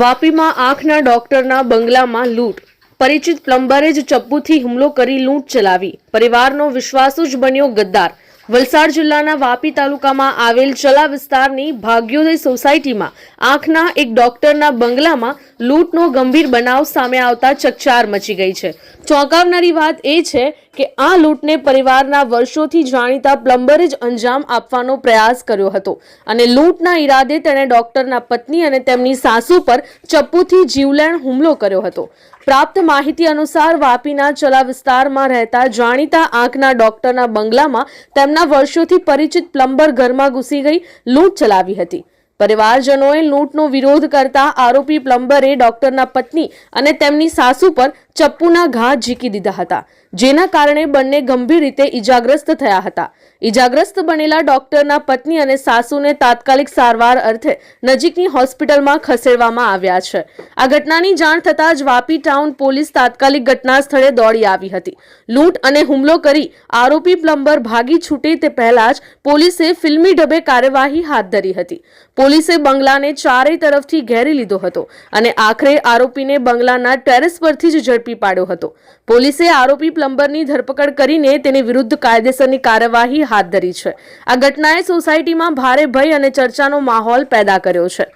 વાપીમાં આંખના ડોક્ટરના બંગલામાં લૂંટ. પરિચિત પ્લમ્બરે જ ચપ્પુથી હુમલો કરી લૂંટ ચલાવી. પરિવારનો વિશ્વાસુ જ બન્યો ગદ્દાર. વલસાડ જિલ્લાના વાપી તાલુકામાં આવેલ ચલા વિસ્તારની ભાગ્યોદય સોસાયટીમાં આંખના એક ડોક્ટરના બંગલામાં લૂંટનો ગંભીર બનાવ સામે આવતા ચકચાર મચી ગઈ છે. ચોંકાવનારી વાત એ છે કે આ લૂંટને પરિવારના વર્ષોથી જાણીતા પ્લમ્બરે જ અંજામ આપવાનો પ્રયાસ કર્યો હતો અને લૂંટના ઈરાદે તેણે ડોક્ટરના પત્ની અને તેમની સાસુ પર ચપ્પુથી જીવલેણ હુમલો કર્યો હતો. પ્રાપ્ત માહિતી અનુસાર વાપીના ચલા વિસ્તારમાં રહેતા જાણીતા આંખના ડોક્ટરના બંગલામાં તેમના વર્ષોથી પરિચિત પ્લમ્બર ઘરમાં ઘૂસી ગઈ, લૂંટ ચલાવી હતી. પરિવારજનોએ લૂંટનો વિરોધ કરતા આરોપી પ્લમ્બરે ડોક્ટરના પત્ની અને તેમની સાસુ પર ચપ્પુના ઘા ઝીકી દીધા હતા, જેના કારણે બંને ગંભીર રીતે ઈજાગ્રસ્ત થયા હતા. ઈજાગ્રસ્ત બનેલા ડોક્ટરના પત્ની અને સાસુને તાત્કાલિક સારવાર અર્થે નજીકની હોસ્પિટલમાં ખસેડવામાં આવ્યા છે. આ ઘટનાની જાણ થતાં જ વાપી ટાઉન પોલીસ તાત્કાલિક ઘટના સ્થળે દોડી આવી હતી. લૂંટ અને હુમલો કરી આરોપી પ્લમ્બર ભાગી છૂટે તે પહેલા જ પોલીસે ફિલ્મી ઢબે કાર્યવાહી હાથ ધરી હતી. પોલીસે બંગલાને ચારેય તરફથી ઘેરી લીધો હતો અને આખરે આરોપીને બંગલાના ટેરેસ પરથી જ ઝડપી પાડ્યો હતો. પોલીસે આરોપી પ્લમ્બરની ધરપકડ કરીને તેની વિરુદ્ધ કાયદેસરની કાર્યવાહી હાથ ધરી છે. આ ઘટનાએ સોસાયટીમાં ભારે ભય અને ચર્ચાનો માહોલ પેદા કર્યો છે.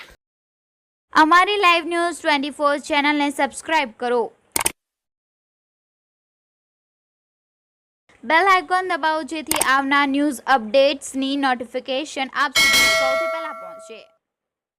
અમારી લાઈવ ન્યૂઝ ટ્વેન્ટી ફોર ચેનલને સબસ્ક્રાઇબ કરો. બેલ આઇકોન દબાવો જેથી આવનાર ન્યૂઝ અપડેટ્સની નોટિફિકેશન આપ સુધી સૌથી પહેલા પહોંચે.